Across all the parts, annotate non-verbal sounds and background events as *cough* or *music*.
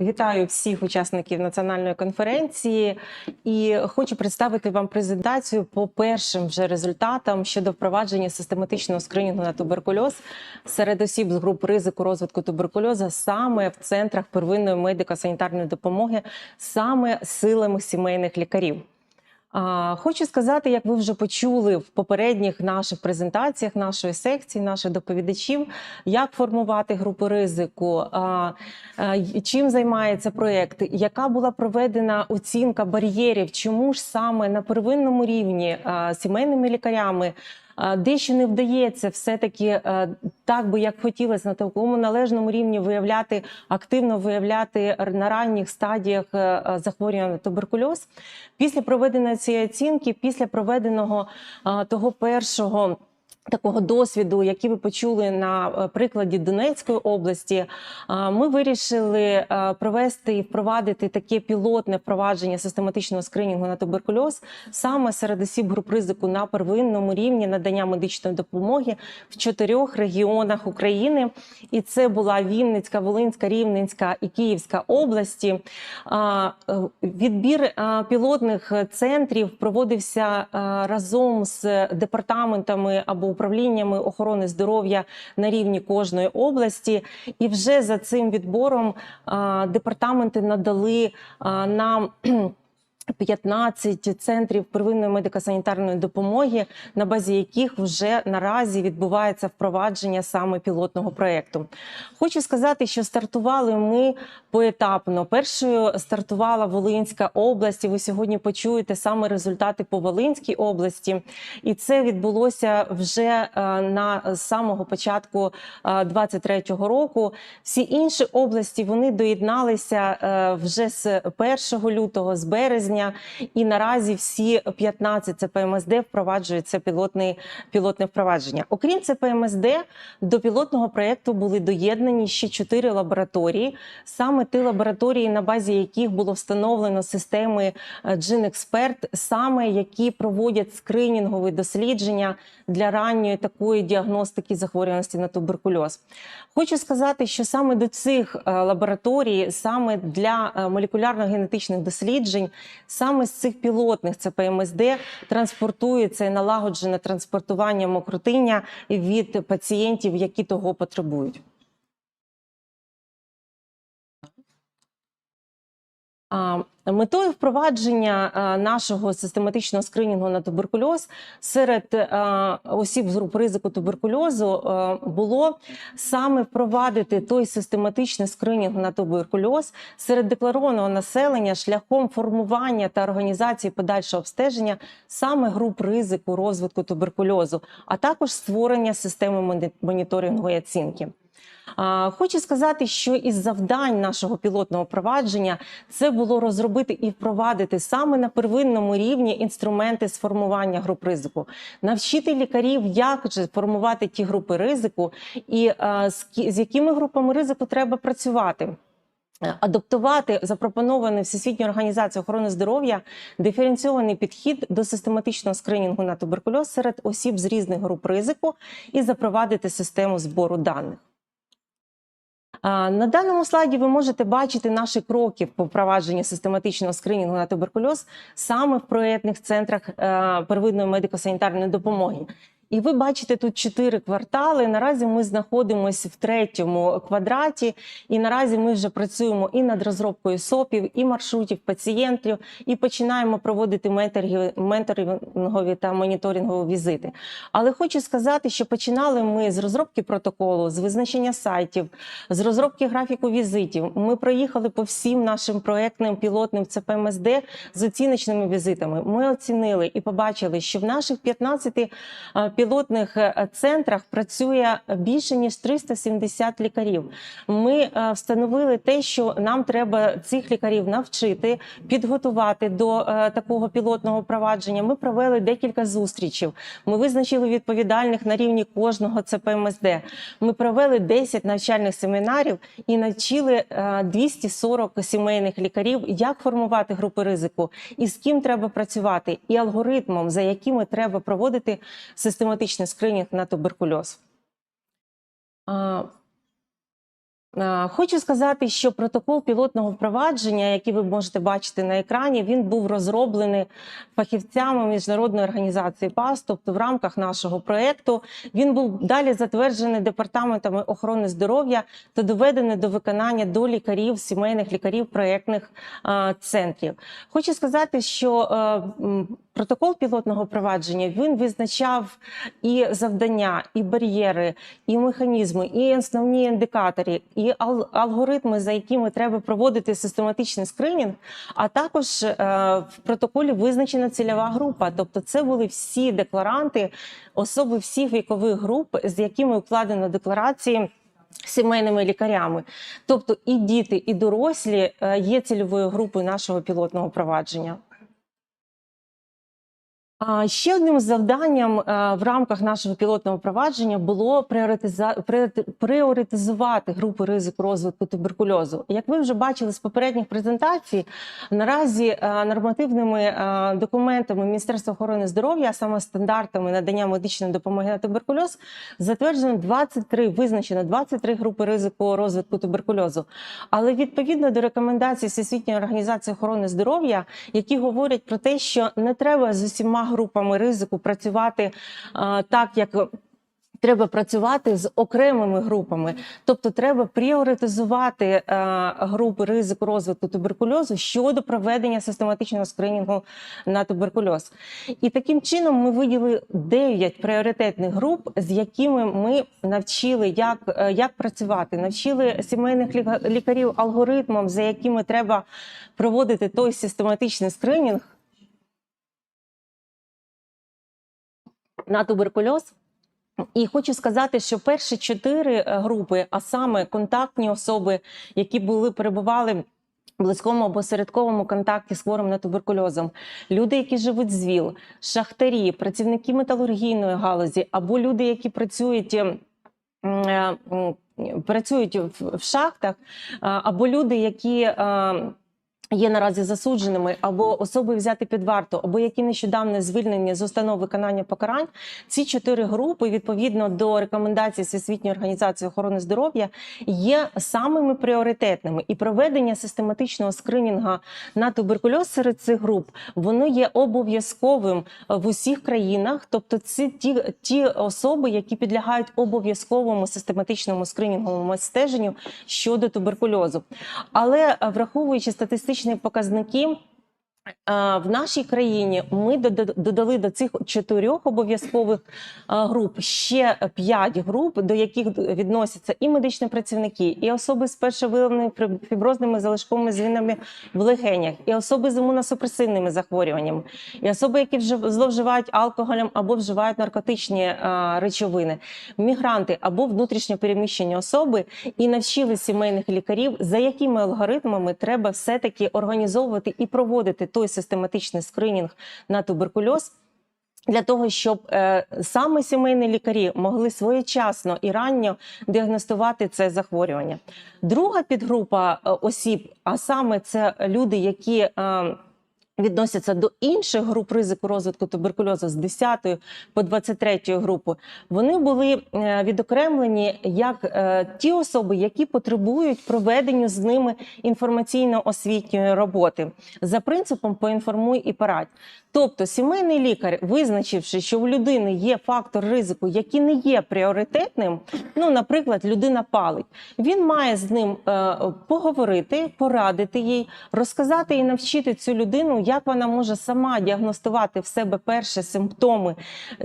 Вітаю всіх учасників національної конференції і хочу представити вам презентацію по першим вже результатам щодо впровадження систематичного скринінгу на туберкульоз серед осіб з груп ризику розвитку туберкульозу саме в центрах первинної медико-санітарної допомоги, саме силами сімейних лікарів. Хочу сказати, як ви вже почули в попередніх наших презентаціях нашої секції, наших доповідачів, як формувати групи ризику, чим займається проєкт, яка була проведена оцінка бар'єрів, чому ж саме на первинному рівні сімейними лікарями. Дещо не вдається все-таки е, так би як хотілося на такому належному рівні виявляти активно виявляти на ранніх стадіях е, е, захворювання на туберкульоз. Після проведеної цієї оцінки, після проведеного того першого. Такого досвіду, який ви почули на е, прикладі Донецької області, ми вирішили е, провести і впровадити таке пілотне впровадження систематичного скринінгу на туберкульоз саме серед осіб груп ризику на первинному рівні надання медичної допомоги в чотирьох регіонах України. І це була Вінницька, Волинська, Рівненська і Київська області. Е, Відбір пілотних центрів проводився разом з департаментами або управліннями охорони здоров'я на рівні кожної області. І вже за цим відбором департаменти надали нам. *clears throat* 15 центрів первинної медико-санітарної допомоги, на базі яких вже наразі відбувається впровадження саме пілотного проєкту. Хочу сказати, що стартували ми поетапно. Першою стартувала Волинська область. і Ви сьогодні почуєте саме результати по Волинській області, і це відбулося вже е, на самого початку 23-го року. Всі інші області вони доєдналися е, вже з 1 лютого, з березня, і наразі всі 15 ЦПМСД впроваджують це пілотний, пілотне впровадження. Окрім ЦПМСД, до пілотного проєкту були доєднані ще чотири лабораторії, саме ті лабораторії, на базі яких було встановлено системи Джин-Експерт, саме які проводять скринінгові дослідження для ранньої такої діагностики захворюваності на туберкульоз. Хочу сказати, що саме до цих е, лабораторій, саме для е, молекулярно-генетичних досліджень, саме з цих пілотних ЦПМСД транспортується і налагоджене транспортування мокротиння від пацієнтів, які того потребують. Метою впровадження нашого систематичного скринінгу на туберкульоз серед осіб з груп ризику туберкульозу було саме впровадити той систематичний скринінг на туберкульоз серед декларованого населення шляхом формування та організації подальшого обстеження саме груп ризику розвитку туберкульозу, а також створення системи моні- моніторингової оцінки. Хочу сказати, що із завдань нашого пілотного провадження це було розробити і впровадити саме на первинному рівні інструменти з формування груп ризику, навчити лікарів, як же формувати ті групи ризику, і з якими групами ризику треба працювати. Е, Адаптувати запропонований Всесвітньою організацією охорони здоров'я диференційований підхід до систематичного скринінгу на туберкульоз серед осіб з різних груп ризику і запровадити систему збору даних. На даному слайді ви можете бачити наші кроки по впровадженню систематичного скринінгу на туберкульоз саме в проєктних центрах е, первинної медико-санітарної допомоги. І ви бачите тут чотири квартали. Наразі ми знаходимося в третьому квадраті, і наразі ми вже працюємо і над розробкою СОПів, і маршрутів пацієнтів, і починаємо проводити менторингові та моніторингові візити. Але хочу сказати, що починали ми з розробки протоколу, з визначення сайтів, з розробки графіку візитів. Ми проїхали по всім нашим проектним пілотним ЦПМСД з оціночними візитами. Ми оцінили і побачили, що в наших 15 е, пілотних е, центрах працює більше ніж 370 лікарів. Ми е, встановили те, що нам треба цих лікарів навчити, підготувати до е, такого пілотного провадження. Ми провели декілька зустрічей. Ми визначили відповідальних на рівні кожного ЦПМСД. Ми провели 10 навчальних семінарів і навчили е, 240 сімейних лікарів, як формувати групи ризику, і з ким треба працювати, і алгоритмом, за якими треба проводити систематичний скринінг на туберкульоз. Е, Хочу сказати, що протокол пілотного впровадження, який ви можете бачити на екрані, він був розроблений фахівцями міжнародної організації ПАС, тобто в рамках нашого проекту. Він був далі затверджений департаментами охорони здоров'я та доведений до виконання до лікарів, сімейних лікарів проектних е, центрів. Хочу сказати, що е, протокол пілотного впровадження він визначав і завдання, і бар'єри, і механізми, і основні індикатори, і ал- алгоритми, за якими треба проводити систематичний скринінг. А також е, в протоколі визначена цільова група. Тобто, це були всі декларанти, особи всіх вікових груп, з якими укладено декларації. Сімейними лікарями, тобто і діти, і дорослі е, є цільовою групою нашого пілотного провадження. Ще одним завданням е, в рамках нашого пілотного провадження було пріоритизувати групи ризику розвитку туберкульозу. Як ви вже бачили з попередніх презентацій, наразі е, нормативними е, документами Міністерства охорони здоров'я, саме стандартами надання медичної допомоги на туберкульоз, затверджено 23, визначено 23 групи ризику розвитку туберкульозу. Але відповідно до рекомендацій Всесвітньої організації охорони здоров'я, які говорять про те, що не треба з усіма групами ризику працювати а, так, як. Треба працювати з окремими групами, тобто треба пріоритизувати е, групи ризику розвитку туберкульозу щодо проведення систематичного скринінгу на туберкульоз. І таким чином ми виділили 9 пріоритетних груп, з якими ми навчили, як, е, як працювати, навчили сімейних ліка- лікарів алгоритмам, за якими треба проводити той систематичний скринінг на туберкульоз. І хочу сказати, що перші чотири е, групи, а саме контактні особи, які були перебували. в Близькому або середковому контакті з хворим на туберкульозом, люди, які живуть з ВІЛ, шахтарі, працівники металургійної галузі, або люди, які працюють ем, е, працюють в шахтах, або люди, які е, є наразі засудженими, або особи взяти під варту, або які нещодавно звільнені з установ виконання покарань. Ці чотири групи, відповідно до рекомендацій Всесвітньої організації охорони здоров'я, є самими пріоритетними. І проведення систематичного скринінга на туберкульоз серед цих груп воно є обов'язковим в усіх країнах. Тобто, це ті, ті особи, які підлягають обов'язковому систематичному скринінговому стеженню щодо туберкульозу. Але враховуючи статистичні показники. Е, В нашій країні ми дода- додали до цих чотирьох обов'язкових е, груп ще п'ять груп, до яких відносяться і медичні працівники, і особи з першовиявленими фіб- фіброзними залишковими змінами в легенях, і особи з імуносупресивними захворюваннями, і особи, які вже зловживають алкоголем або вживають наркотичні е, речовини, мігранти або внутрішньо переміщені особи, і навчили сімейних лікарів, за якими алгоритмами треба все-таки організовувати і проводити той систематичний скринінг на туберкульоз. Для того щоб е, саме сімейні лікарі могли своєчасно і ранньо діагностувати це захворювання. Друга підгрупа е, осіб, а саме це люди, які е, відносяться до інших груп ризику розвитку туберкульозу з 10 по 23 групу, вони були е, відокремлені як е, ті особи, які потребують проведення з ними інформаційно-освітньої роботи за принципом поінформуй і порадь. Тобто, сімейний лікар, визначивши, що у людини є фактор ризику, який не є пріоритетним, ну, наприклад, людина палить, він має з ним е, поговорити, порадити їй, розказати і навчити цю людину, як вона може сама діагностувати в себе перші симптоми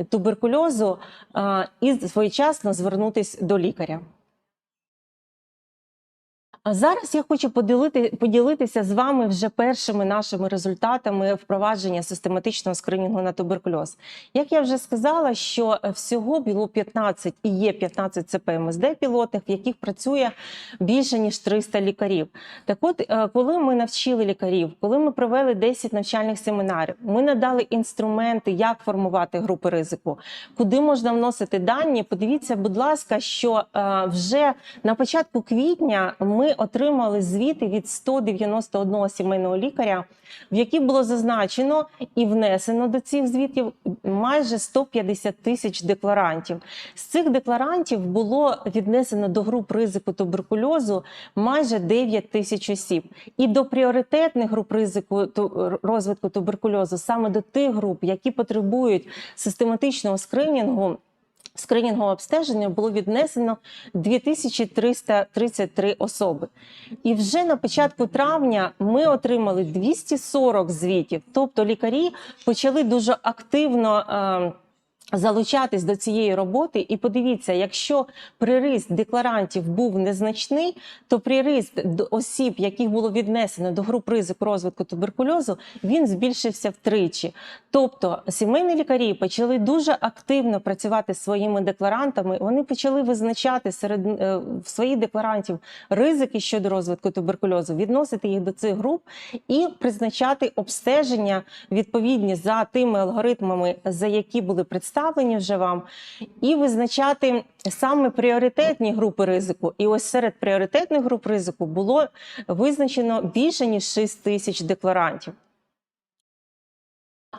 туберкульозу е, і своєчасно звернутися до лікаря. А зараз я хочу поділити, поділитися з вами вже першими нашими результатами впровадження систематичного скринінгу на туберкульоз. Як я вже сказала, що всього було 15 і є 15 ЦПМСД пілотних, в яких працює більше ніж 300 лікарів. Так от, е, коли ми навчили лікарів, коли ми провели 10 навчальних семінарів, ми надали інструменти, як формувати групи ризику, куди можна вносити дані. Подивіться, будь ласка, що е, вже на початку квітня ми отримали звіти від 191 сімейного лікаря, в які було зазначено і внесено до цих звітів майже 150 тисяч декларантів. З цих декларантів було віднесено до груп ризику туберкульозу майже 9 тисяч осіб. І до пріоритетних груп ризику розвитку туберкульозу, саме до тих груп, які потребують систематичного скринінгу. Скринінгового обстеження було віднесено 2333 особи. І вже на початку травня ми отримали 240 звітів. Тобто лікарі почали дуже активно. Залучатись до цієї роботи, і подивіться, якщо приріст декларантів був незначний, то приріст осіб, яких було віднесено до груп ризику розвитку туберкульозу, він збільшився втричі. Тобто сімейні лікарі почали дуже активно працювати зі своїми декларантами. Вони почали визначати серед е, в своїх декларантів ризики щодо розвитку туберкульозу, відносити їх до цих груп і призначати обстеження відповідні за тими алгоритмами, за які були представлені вже вам, і визначати саме пріоритетні групи ризику. І ось серед пріоритетних груп ризику було визначено більше ніж 6 тисяч декларантів.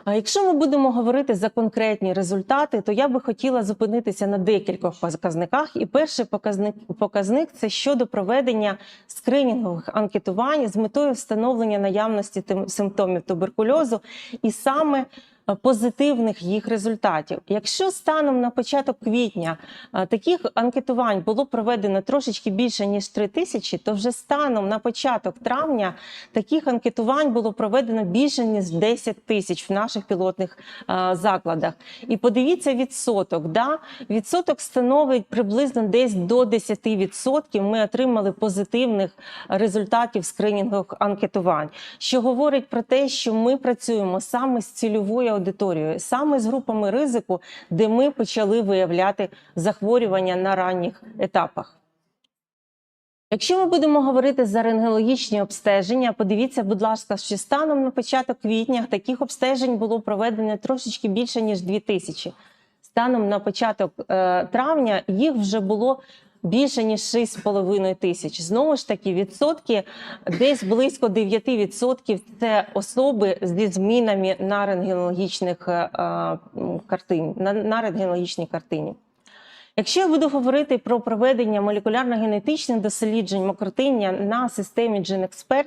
А якщо ми будемо говорити за конкретні результати, то я би хотіла зупинитися на декількох показниках. І перший показник показник це щодо проведення скринінгових анкетувань з метою встановлення наявності тим- симптомів туберкульозу, і саме позитивних їх результатів. Якщо станом на початок квітня е, таких анкетувань було проведено трошечки більше ніж 3 тисячі, то вже станом на початок травня таких анкетувань було проведено більше ніж 10 тисяч в наших пілотних е, закладах. І подивіться відсоток. Да? Відсоток становить приблизно десь до 10%. Ми отримали позитивних результатів скринінгових анкетувань, що говорить про те, що ми працюємо саме з цільовою аудиторією, саме з групами ризику, де ми почали виявляти захворювання на ранніх етапах. Якщо ми будемо говорити за рентгенологічні обстеження, подивіться, будь ласка, що станом на початок квітня таких обстежень було проведено трошечки більше ніж 2 тисячі. Станом на початок е, травня їх вже було більше ніж 6,5 тисяч. Знову ж таки, відсотки десь близько 9% – це особи зі змінами на рентгенологічних е, картин, на рентгенологічній картині. Якщо я буду говорити про проведення молекулярно-генетичних досліджень мокротиння на системі GenExpert,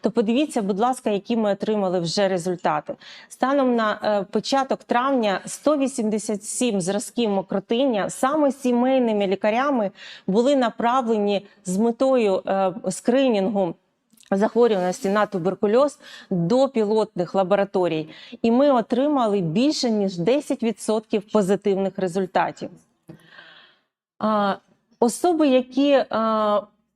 то подивіться, будь ласка, які ми отримали вже результати. Станом на е, початок травня 187 зразків мокротиння саме сімейними лікарями були направлені з метою е, скринінгу захворюваності на туберкульоз до пілотних лабораторій, і ми отримали більше ніж 10% позитивних результатів. Особи, які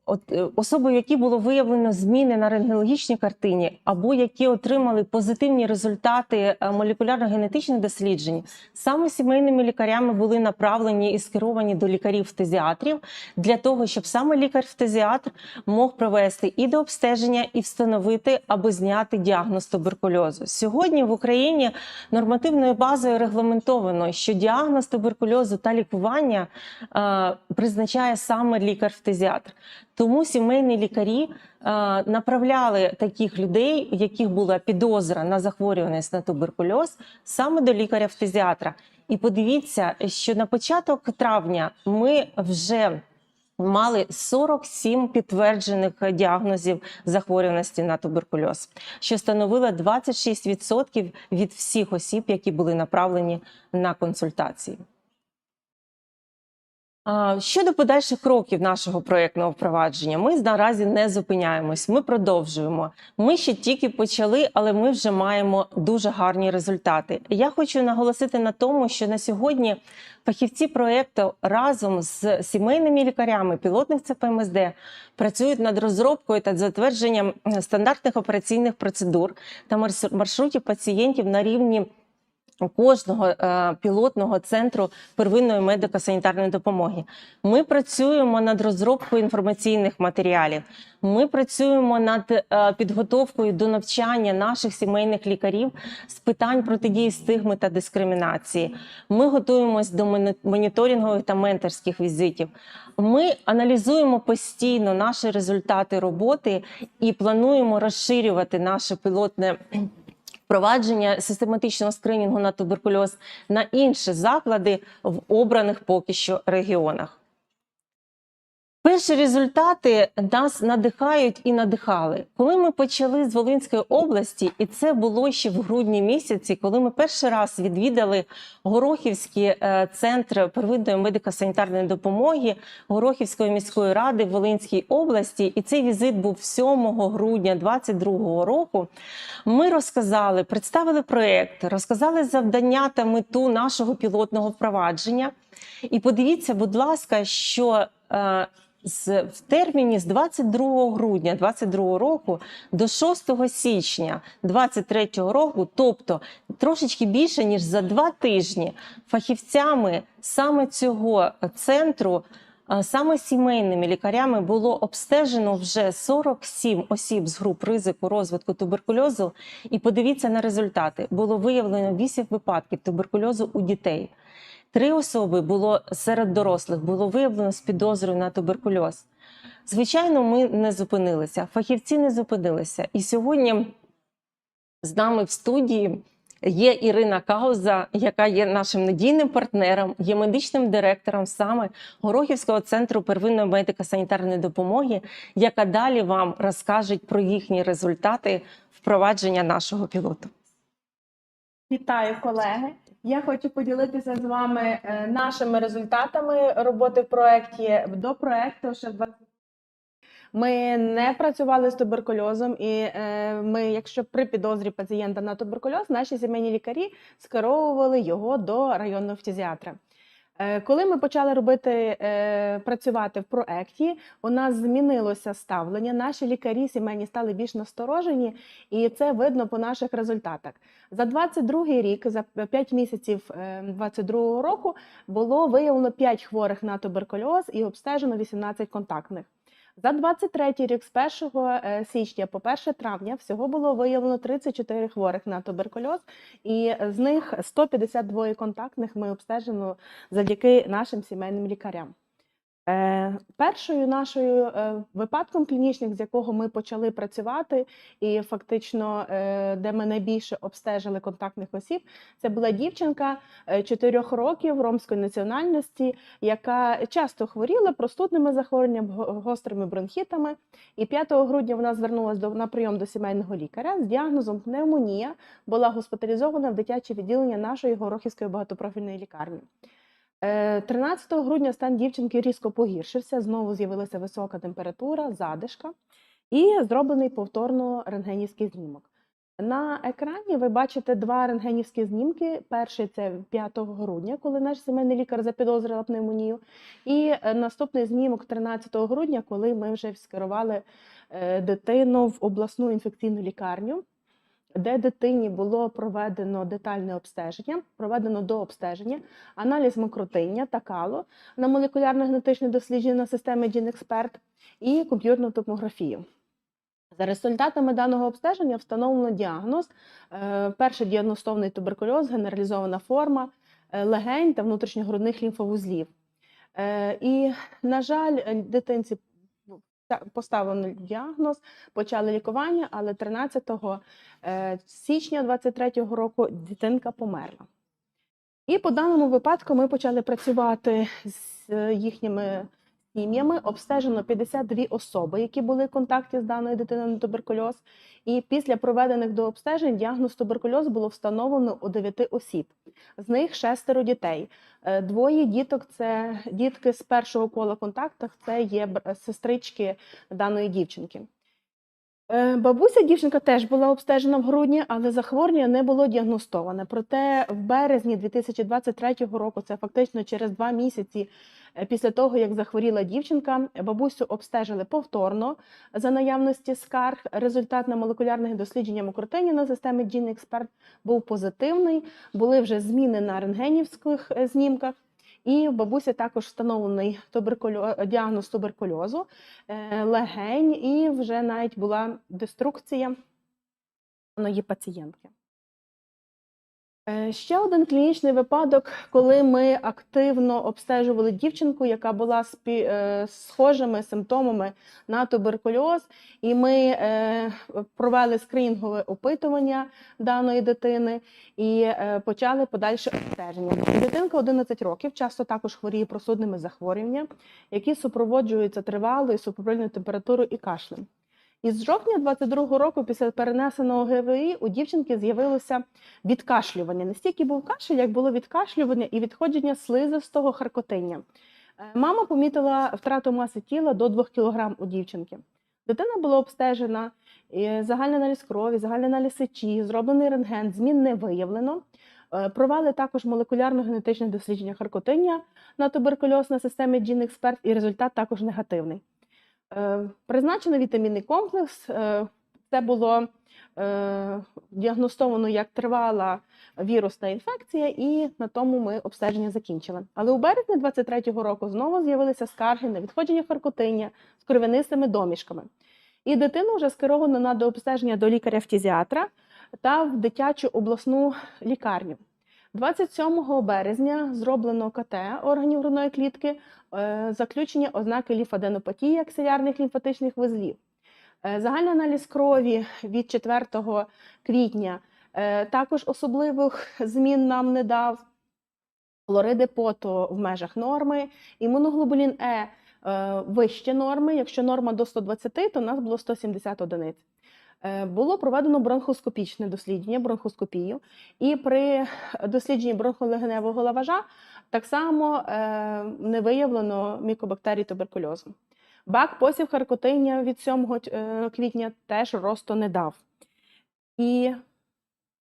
от, е, особи, які було виявлено зміни на рентгенологічній картині, або які отримали позитивні результати е, молекулярно-генетичних досліджень, саме сімейними лікарями були направлені і скеровані до лікарів-фтезіатрів для того, щоб саме лікар-фтезіатр мог провести і до обстеження, і встановити або зняти діагноз туберкульозу. Сьогодні в Україні нормативною базою регламентовано, що діагноз туберкульозу та лікування е, призначає саме лікар-фтезіатр. Тому сімейні лікарі е, направляли таких людей, у яких була підозра на захворюваність на туберкульоз, саме до лікаря-фтезіатра. І подивіться, що на початок травня ми вже мали 47 підтверджених діагнозів захворюваності на туберкульоз, що становило 26% від всіх осіб, які були направлені на консультації. Щодо подальших кроків нашого проєктного впровадження, ми наразі не зупиняємось. Ми продовжуємо. Ми ще тільки почали, але ми вже маємо дуже гарні результати. Я хочу наголосити на тому, що на сьогодні фахівці проєкту разом з сімейними лікарями пілотних ЦПМСД працюють над розробкою та затвердженням стандартних операційних процедур та маршрутів пацієнтів на рівні кожного е, пілотного центру первинної медико-санітарної допомоги. Ми працюємо над розробкою інформаційних матеріалів. Ми працюємо над е, підготовкою до навчання наших сімейних лікарів з питань протидії стигми та дискримінації. Ми готуємось до моніторингових та менторських візитів. Ми аналізуємо постійно наші результати роботи і плануємо розширювати наше пілотне впровадження систематичного скринінгу на туберкульоз на інші заклади в обраних поки що регіонах. Перші результати нас надихають і надихали. Коли ми почали з Волинської області, і це було ще в грудні місяці, коли ми перший раз відвідали Горохівський е, центр первинної медико-санітарної допомоги Горохівської міської ради в Волинській області, і цей візит був 7 грудня 2022 року. Ми розказали, представили проект, розказали завдання та мету нашого пілотного впровадження. І подивіться, будь ласка, що е, з, в терміні з 22 грудня 22 року до 6 січня 23 року, тобто трошечки більше ніж за два тижні, фахівцями саме цього центру. Саме сімейними лікарями було обстежено вже 47 осіб з груп ризику розвитку туберкульозу. І подивіться на результати: було виявлено 8 випадків туберкульозу у дітей. Три особи було серед дорослих було виявлено з підозрою на туберкульоз. Звичайно, ми не зупинилися. Фахівці не зупинилися. І сьогодні з нами в студії є Ірина Кауза, яка є нашим надійним партнером, є медичним директором саме Горохівського центру первинної медико-санітарної допомоги, яка далі вам розкаже про їхні результати впровадження нашого пілоту. Вітаю, колеги. Я хочу поділитися з вами е, нашими результатами роботи в проєкті. До проєкту ще ми не працювали з туберкульозом, і е, ми, якщо при підозрі пацієнта на туберкульоз, наші сімейні лікарі скеровували його до районного фтизіатра. Е, Коли ми почали робити е, працювати в проекті, у нас змінилося ставлення. Наші лікарі сімейні стали більш насторожені, і це видно по наших результатах. За 22 рік, за 5 місяців 22 року, було виявлено 5 хворих на туберкульоз і обстежено 18 контактних. За 23 рік, з 1 е, січня по 1 травня, всього було виявлено 34 хворих на туберкульоз, і з них 152 контактних ми обстежимо завдяки нашим сімейним лікарям. Е, першою нашою е, випадком клінічним, з якого ми почали працювати, і фактично, е, де ми найбільше обстежили контактних осіб, це була дівчинка 4 років ромської національності, яка часто хворіла простудними захворюваннями, гострими бронхітами. І 5 грудня вона звернулася на прийом до сімейного лікаря з діагнозом пневмонія, була госпіталізована в дитяче відділення нашої Горохівської багатопрофільної лікарні. Е, 13 грудня стан дівчинки різко погіршився, знову з'явилася висока температура, задишка і зроблений повторно рентгенівський знімок. На екрані ви бачите два рентгенівські знімки. Перший це 5 грудня, коли наш сімейний лікар запідозрила пневмонію. І е, наступний знімок 13 грудня, коли ми вже скерували е, дитину в обласну інфекційну лікарню де дитині було проведено детальне обстеження, проведено до обстеження, аналіз мокротиння та кало на молекулярно-генетичне дослідження на системі GeneXpert і комп'ютерну топографію. За результатами даного обстеження встановлено діагноз: е, перший діагностований туберкульоз, генералізована форма е, легень та внутрішньогрудних лімфовузлів. Е, І, на жаль, дитинці поставлено діагноз, почали лікування, але 13 е, січня 23-го року дитинка померла. І по даному випадку ми почали працювати з їхніми сім'ями. Обстежено 52 особи, які були в контакті з даною дитиною на туберкульоз. І після проведених до обстежень діагноз туберкульоз було встановлено у 9 осіб. З них шестеро дітей. Е, Двоє діток це дітки з першого кола контакту, це є сестрички даної дівчинки. Е, Бабуся дівчинка теж була обстежена в грудні, але захворювання не було діагностоване. Проте в березні 2023 року, це фактично через два місяці е, після того, як захворіла дівчинка, бабусю обстежили повторно за наявності скарг. Результат на молекулярних дослідженнях укротині на системі GeneXpert був позитивний. Були вже зміни на рентгенівських е, знімках. І в бабусі також встановлений туберкульо... діагноз туберкульозу е, легень, і вже навіть була деструкція її пацієнтки. Е, Ще один клінічний випадок, коли ми активно обстежували дівчинку, яка була спі... е, схожими симптомами на туберкульоз, і ми е, провели скринінгове опитування даної дитини і почали подальше обстеження. Дитинка 11 років, часто також хворіє простудними захворюваннями, які супроводжуються тривалою супровільною температурою і кашлем. І з жовтня 22 року, після перенесеного ГВІ, у дівчинки з'явилося відкашлювання. Не стільки був кашель, як було відкашлювання і відходження слизистого харкотиння. Е, Мама помітила втрату маси тіла до 2 кг у дівчинки. Дитина була обстежена, загальний аналіз крові, загальний аналіз сечі, зроблений рентген, змін не виявлено. Е, Провели також молекулярно-генетичне дослідження харкотиння на туберкульоз на системі GeneXpert, і результат також негативний. Е, Призначено вітамінний комплекс. Е, Це було е, діагностовано як тривала вірусна інфекція, і на тому ми обстеження закінчили. Але у березні 23-го року знову з'явилися скарги на відходження харкотиння з кров'янистими домішками. І дитину вже скеровано на дообстеження до лікаря-фтізіатра та в дитячу обласну лікарню. 27 березня зроблено КТ органів грудної клітки, е, заключення ознаки лімфаденопатії аксилярних лімфатичних вузлів. Е, Загальний аналіз крові від 4 квітня е, також особливих змін нам не дав. Хлориди поту в межах норми, імуноглобулін е, вище норми. Якщо норма до 120, то у нас було 170 одиниць. Е, Було проведено бронхоскопічне дослідження, бронхоскопію, і при дослідженні бронхолегеневого лаважа так само е, не виявлено мікобактерій туберкульозу. Бак посів харкотиння від 7 е, квітня теж росту не дав. І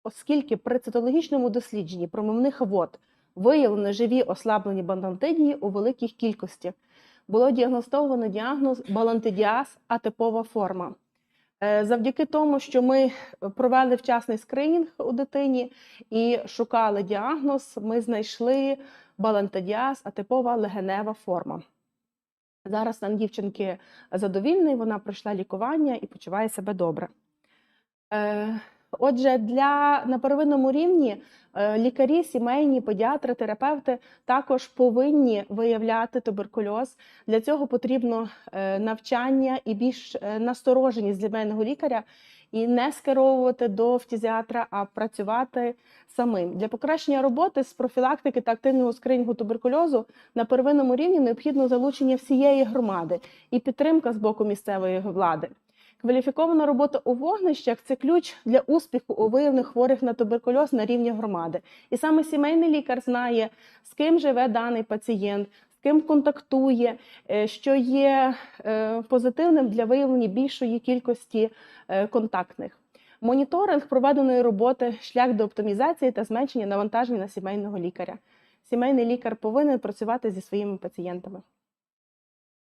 оскільки при цитологічному дослідженні промивних вод виявлено живі ослаблені бандантидії у великих кількостях, було діагностовано діагноз балантидіаз атипова форма. Е, Завдяки тому, що ми провели вчасний скринінг у дитині і шукали діагноз, ми знайшли балантадіаз, атипова легенева форма. Зараз стан дівчинки задовільний, вона пройшла лікування і почуває себе добре. Отже, для на первинному рівні е, лікарі, сімейні, педіатри, терапевти також повинні виявляти туберкульоз. Для цього потрібно е, навчання і більш е, настороженість сімейного лікаря і не скеровувати до фтізіатра, а працювати самим. Для покращення роботи з профілактики та активного скринінгу туберкульозу на первинному рівні необхідно залучення всієї громади і підтримка з боку місцевої влади. Кваліфікована робота у вогнищах це ключ для успіху у виявленні хворих на туберкульоз на рівні громади. І саме сімейний лікар знає, з ким живе даний пацієнт, з ким контактує, е, що є е, позитивним для виявлення більшої кількості е, контактних. Моніторинг проведеної роботи, шлях до оптимізації та зменшення навантаження на сімейного лікаря. Сімейний лікар повинен працювати зі своїми пацієнтами.